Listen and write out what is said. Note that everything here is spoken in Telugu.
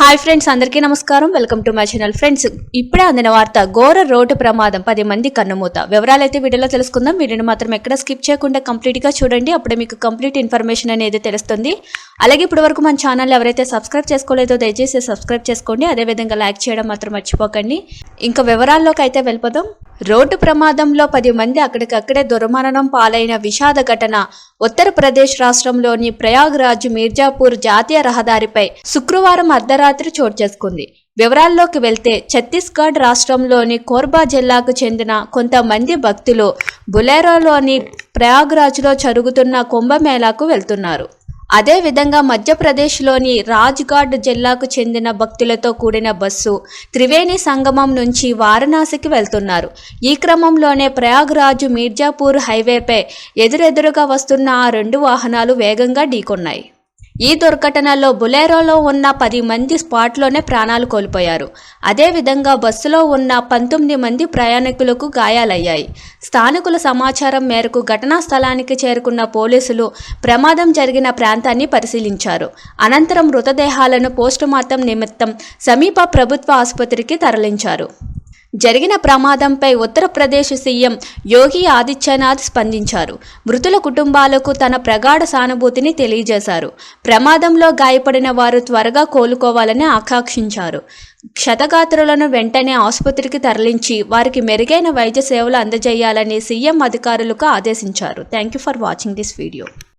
హాయ్ ఫ్రెండ్స్ అందరికీ నమస్కారం. Welcome to my channel. Friends ఇప్పుడే అందిన వార్త ఘోర రోడ్డు ప్రమాదం పది మంది కన్నుమూత. వివరాలైతే వీడియోలో తెలుసుకుందాం. వీడియోని మాత్రం ఎక్కడ స్కిప్ చేయకుండా కంప్లీట్గా చూడండి. అప్పుడే మీకు కంప్లీట్ ఇన్ఫర్మేషన్ అనేది తెలుస్తుంది. అలాగే ఇప్పటి వరకు మన ఛానల్ ఎవరైతే సబ్స్క్రైబ్ చేసుకోలేదో దయచేసి సబ్స్క్రైబ్ చేసుకోండి. అదేవిధంగా లైక్ చేయడం మాత్రం మర్చిపోకండి. ఇంకా వివరాల్లోకి అయితే వెళ్ళిపోదాం. రోడ్డు ప్రమాదంలో పది మంది అక్కడికక్కడే దుర్మరణం పాలైన విషాద ఘటన ఉత్తరప్రదేశ్ రాష్ట్రంలోని ప్రయాగ్రాజ్ మీర్జాపూర్ జాతీయ రహదారిపై శుక్రవారం అర్ధరాత్రి చోటు చేసుకుంది. వివరాల్లోకి వెళ్తే ఛత్తీస్గఢ్ రాష్ట్రంలోని కోర్బా జిల్లాకు చెందిన కొంతమంది భక్తులు బులెరోలోని ప్రయాగ్రాజ్లో జరుగుతున్న కుంభమేళాకు వెళ్తున్నారు. అదేవిధంగా మధ్యప్రదేశ్లోని రాజ్ఘాట్ జిల్లాకు చెందిన భక్తులతో కూడిన బస్సు త్రివేణి సంగమం నుంచి వారణాసికి వెళ్తున్నారు. ఈ క్రమంలోనే ప్రయాగ్రాజు మీర్జాపూర్ హైవేపై ఎదురెదురుగా వస్తున్న ఆ రెండు వాహనాలు వేగంగా ఢీకొన్నాయి. ఈ దుర్ఘటనలో బులెరోలో ఉన్న పది మంది స్పాట్లోనే ప్రాణాలు కోల్పోయారు. అదేవిధంగా బస్సులో ఉన్న పంతొమ్మిది మంది ప్రయాణికులకు గాయాలయ్యాయి. స్థానికుల సమాచారం మేరకు ఘటనా స్థలానికి చేరుకున్న పోలీసులు ప్రమాదం జరిగిన ప్రాంతాన్ని పరిశీలించారు. అనంతరం మృతదేహాలను పోస్టుమార్టం నిమిత్తం సమీప ప్రభుత్వ ఆసుపత్రికి తరలించారు. జరిగిన ప్రమాదంపై ఉత్తరప్రదేశ్ సీఎం యోగి ఆదిత్యనాథ్ స్పందించారు. మృతుల కుటుంబాలకు తన ప్రగాఢ సానుభూతిని తెలియజేశారు. ప్రమాదంలో గాయపడిన వారు త్వరగా కోలుకోవాలని ఆకాంక్షించారు. క్షతగాత్రులను వెంటనే ఆసుపత్రికి తరలించి వారికి మెరుగైన వైద్య సేవలు అందజేయాలని సీఎం అధికారులకు ఆదేశించారు. Thank you for watching this video